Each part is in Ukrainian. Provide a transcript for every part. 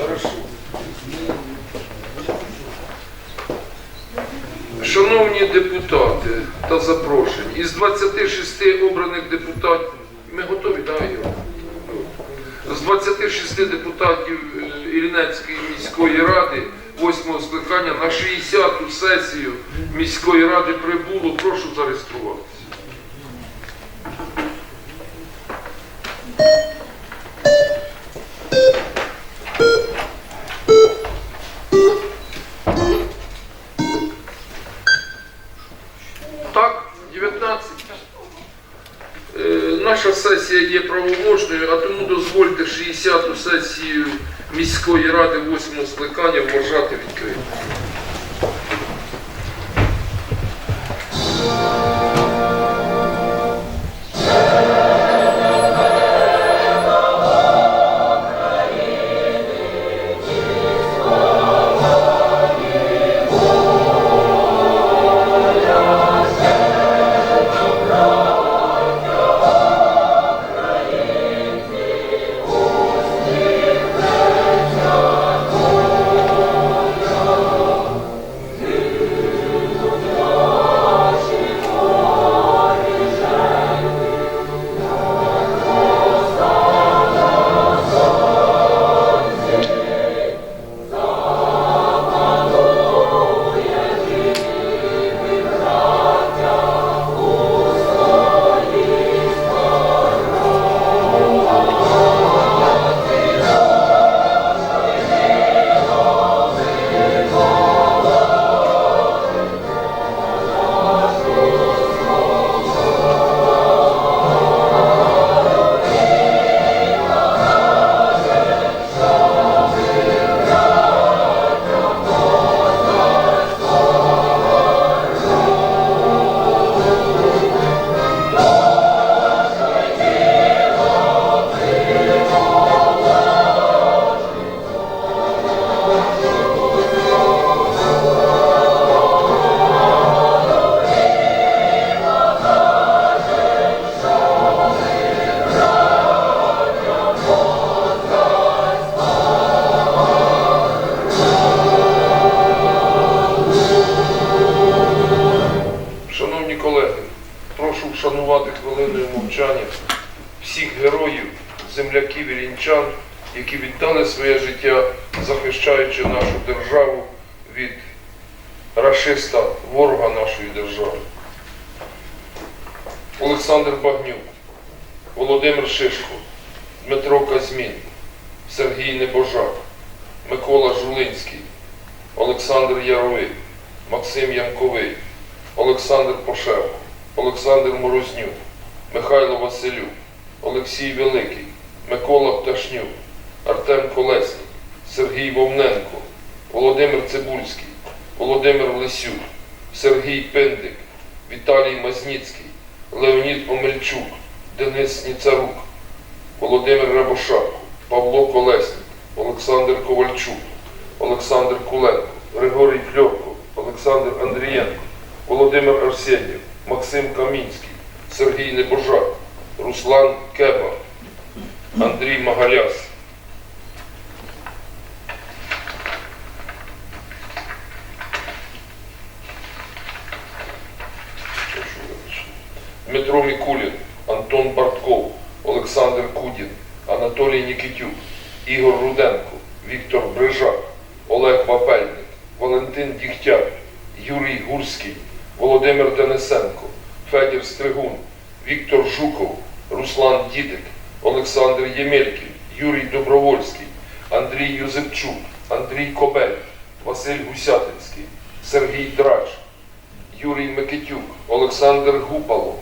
Хорошо. Шановні депутати та запрошені, із 26 обраних депутатів, ми готові, так, Ігор? З 26 депутатів е, Іллінецької міської ради 8 скликання на 60-ту сесію міської ради прибуло. Прошу зареєструватися. 60-ту сесію міської ради 8 скликання вважати відкритою. Життя, захищаючи нашу державу від рашиста, ворога нашої держави. Олександр Багнюк, Володимир Шишко, Дмитро Казмін, Сергій Небожак, Микола Жулинський, Олександр Яровий, Максим Янковий, Олександр Пошевко, Олександр Морознюк, Михайло Василюк, Олексій Великий, Микола Пташнюк, Артем Колесник, Сергій Вовненко, Володимир Цибульський, Володимир Лисюк, Сергій Пиндик, Віталій Мазніцький, Леонід Омельчук, Денис Ніцарук, Володимир Рябошак, Павло Колесник, Олександр Ковальчук, Олександр Куленко, Григорій Фльорко, Олександр Андрієнко, Володимир Арсенєв, Максим Камінський, Сергій Небожак, Руслан Кеба, Андрій Магаляс. Дмитро Мікулін, Антон Бартков, Олександр Кудін, Анатолій Нікітюк, Ігор Руденко, Віктор Брижак, Олег Вапельник, Валентин Дігтяр, Юрій Гурський, Володимир Денисенко, Федір Стригун, Віктор Жуков, Руслан Дідик, Олександр Ємелькін, Юрій Добровольський, Андрій Юзепчук, Андрій Кобель, Василь Гусятинський, Сергій Драч, Юрій Микитюк, Олександр Гупало,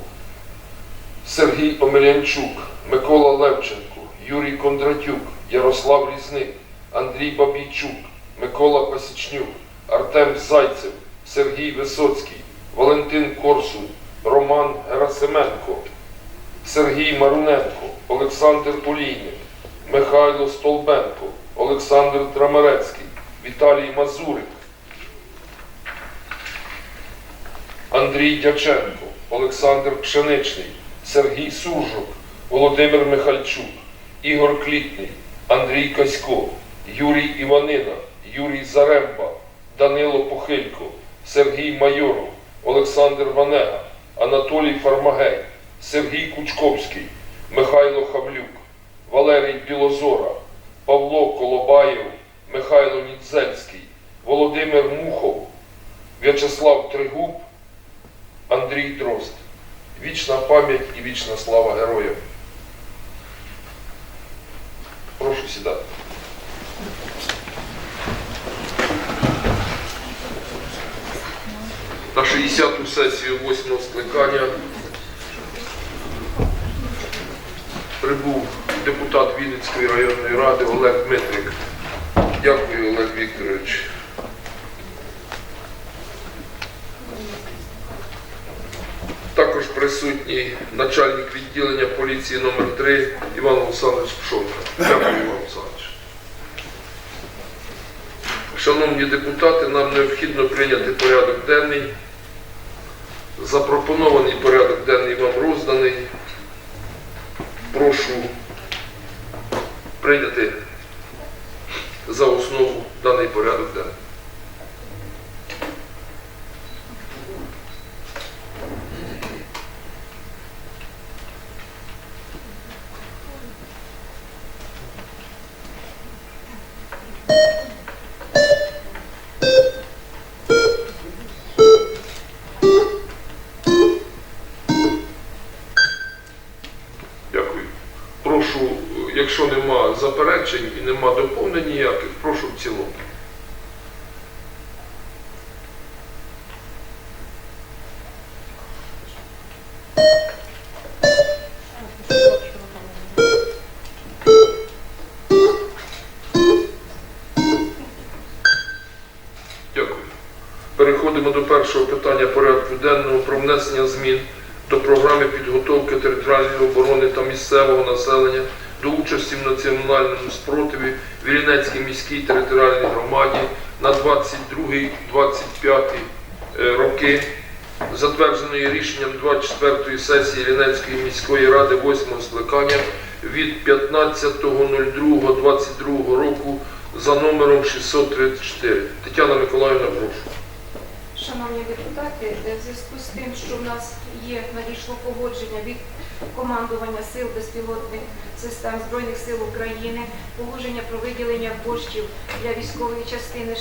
Сергій Омелянчук, Микола Левченко, Юрій Кондратюк, Ярослав Різник, Андрій Бабійчук, Микола Пасічнюк, Артем Зайцев, Сергій Висоцький, Валентин Корсун, Роман Герасименко, Сергій Маруненко, Олександр Олійник, Михайло Столбенко, Олександр Трамарецький, Віталій Мазурик, Андрій Дяченко, Олександр Пшеничний, Сергій Суржик, Володимир Михальчук, Ігор Клітний, Андрій Касько, Юрій Іванина, Юрій Заремба, Данило Похилько, Сергій Майоров, Олександр Ванега, Анатолій Фармагей, Сергій Кучковський, Михайло Хавлюк, Валерій Білозора, Павло Колобаєв, Михайло Нідзельський, Володимир Мухов, В'ячеслав Тригуб, Андрій Дрозд. Вічна пам'ять і вічна слава героям. Прошу сідати. На 60-ту сесію 8-го скликання прибув депутат Вінницької районної ради Олег Дмитрик. Дякую, Олег Вікторович. Також присутній начальник відділення поліції номер 3 Іван Олександрович Пшонка. Дякую, Іван Олександрович. Шановні депутати, нам необхідно прийняти порядок денний. Запропонований порядок денний вам розданий. Прошу прийняти за основу даний порядок денний. Якщо нема заперечень і нема доповнень ніяких, прошу в цілому. Дякую. Переходимо до першого питання порядку денного про внесення змін до програми підготовки територіальної оборони та місцевого населення до участі в національному спротиві в Іллінецькій міській територіальній громаді на 22-25 е, роки, затвердженої рішенням 24-ї сесії Іллінецької міської ради 8-го скликання від 15.02.22 року за номером 634. Тетяна Миколаївна, прошу. Шановні депутати, в зв'язку з тим, що в нас є надійшло погодження від командування сил безпілотних систем Збройних сил України, погодження про виділення коштів для військової частини.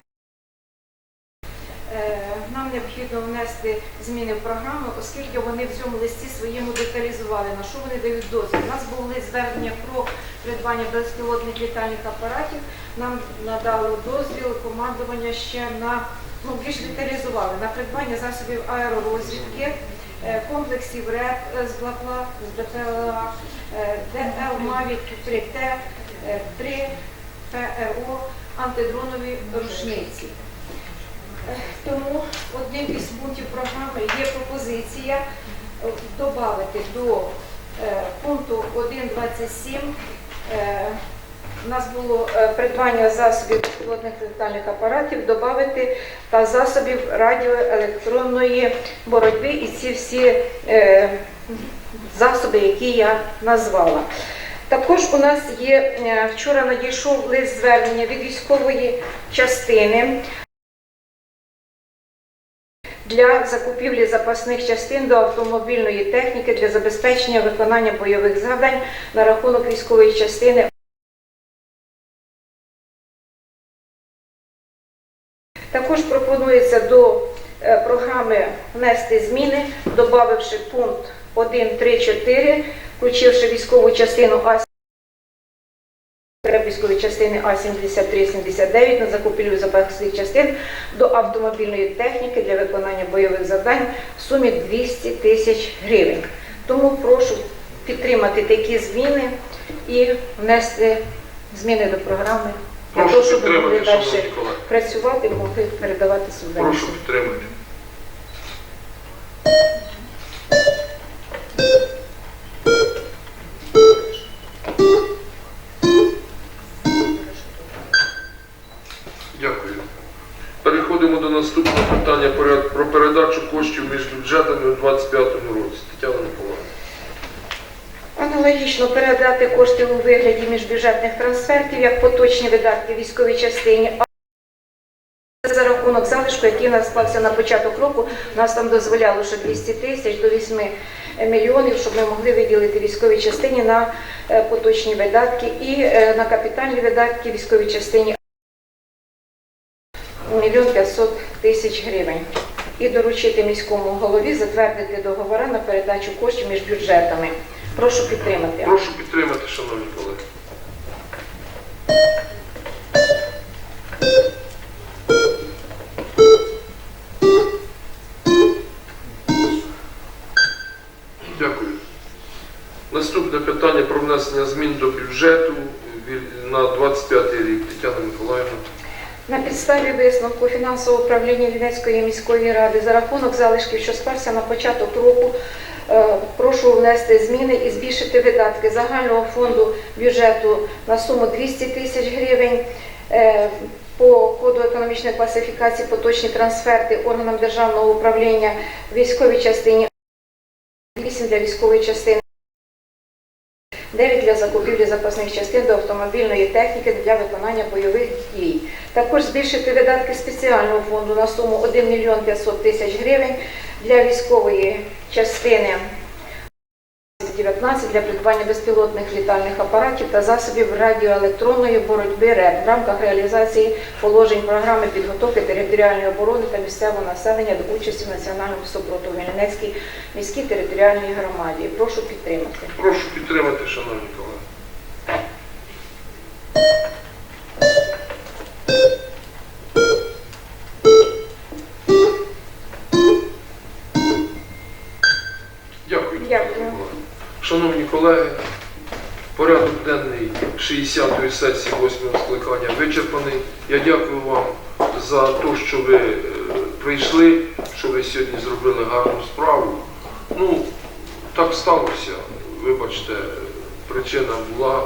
Е, Нам необхідно внести зміни в програму, оскільки вони в цьому листі своєму деталізували, на що вони дають дозвіл. У нас був лист звернення про придбання безпілотних літальних апаратів. Нам надало дозвіл командування ще на ну, більш деталізували на придбання засобів аеророзвідки, комплексів РЕП е, з БЛАПЛА, з БПЛА, е, ДЛ Мавік 3Т, 3 ПРО, антидронові рушниці. Е, Тому одним із пунктів програми є пропозиція е, додати до е, пункту 1.27 е, у нас було е, придбання засобів безпілотних летальних апаратів, додати та засобів радіоелектронної боротьби і ці всі е, засоби, які я назвала. Також у нас є е, вчора надійшов лист звернення від військової частини для закупівлі запасних частин до автомобільної техніки для забезпечення виконання бойових завдань на рахунок військової частини. Також пропонується до е, програми внести зміни, додавши пункт 1.3.4, включивши військову частину А військової частини А-73-79 на закупівлю запасних частин до автомобільної техніки для виконання бойових завдань в сумі 200 тисяч гривень. Тому прошу підтримати такі зміни і внести зміни до програми Прошу того, щоб ми могли далі шановні колеги. працювати могли передавати Прошу субвенції. підтримати. Дякую. Переходимо до наступного питання поряд- про передачу коштів між бюджетами у 2025 році. Тетяна. Аналогічно передати кошти у вигляді міжбюджетних трансфертів як поточні видатки військовій частині. а За рахунок залишку, який у нас склався на початок року, нас там дозволяло, що 200 тисяч до 8 мільйонів, щоб ми могли виділити військовій частині на е, поточні видатки і е, на капітальні видатки військовій частині мільйон 500 тисяч гривень. І доручити міському голові затвердити договори на передачу коштів між бюджетами. Прошу підтримати. Прошу підтримати, шановні колеги. Дякую. Наступне питання про внесення змін до бюджету на 25 рік. Тетяна Миколаївна. На підставі висновку фінансового управління Вінницької міської ради за рахунок залишків, що сперся на початок року, е, прошу внести зміни і збільшити видатки загального фонду бюджету на суму 200 тисяч гривень. Е, По коду економічної класифікації поточні трансферти органам державного управління військовій частині 8 для військової частини. 9 для закупівлі запасних частин до автомобільної техніки для виконання бойових дій. Також збільшити видатки спеціального фонду на суму 1 мільйон 500 тисяч гривень для військової частини 19 для придбання безпілотних літальних апаратів та засобів радіоелектронної боротьби РЕБ в рамках реалізації положень програми підготовки територіальної оборони та місцевого населення до участі в національному супротиву Вінницькій міській територіальній громаді. Прошу підтримати. Прошу підтримати, шановні колеги. Колеги, порядок денний 60-ї сесії 8-го скликання вичерпаний. Я дякую вам за те, що ви е, прийшли, що ви сьогодні зробили гарну справу. Ну, так сталося. Вибачте, причина була,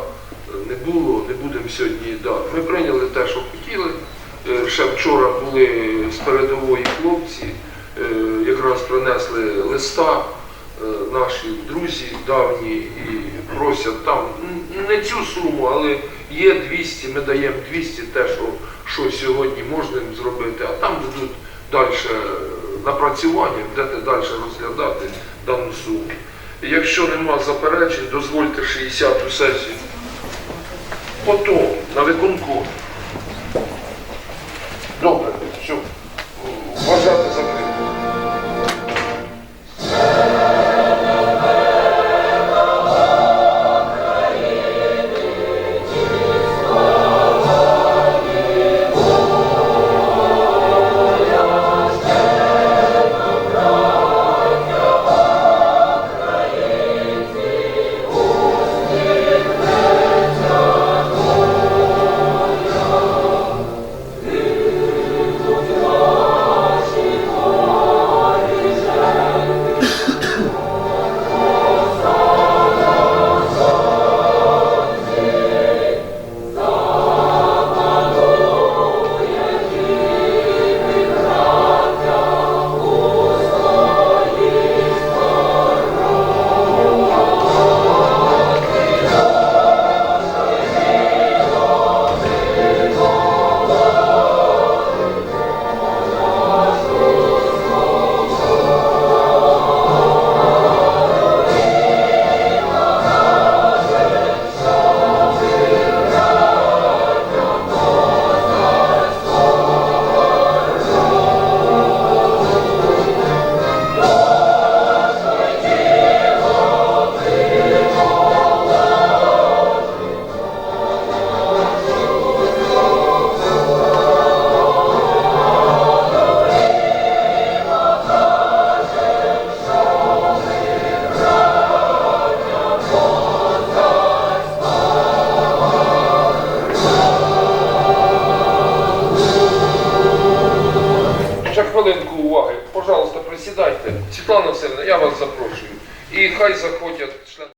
е, не було, не будемо сьогодні. Да. Ми прийняли те, що хотіли. Е, Ще вчора були з передової хлопці, якраз принесли листа наші друзі давні і просять там не цю суму, але є 200, ми даємо 200, те, що, що сьогодні можна їм зробити, а там будуть далі напрацювання, будете далі розглядати дану суму. Якщо нема заперечень, дозвольте 60-ту сесію. Потім на виконку. Добре, все. Вважати закрито.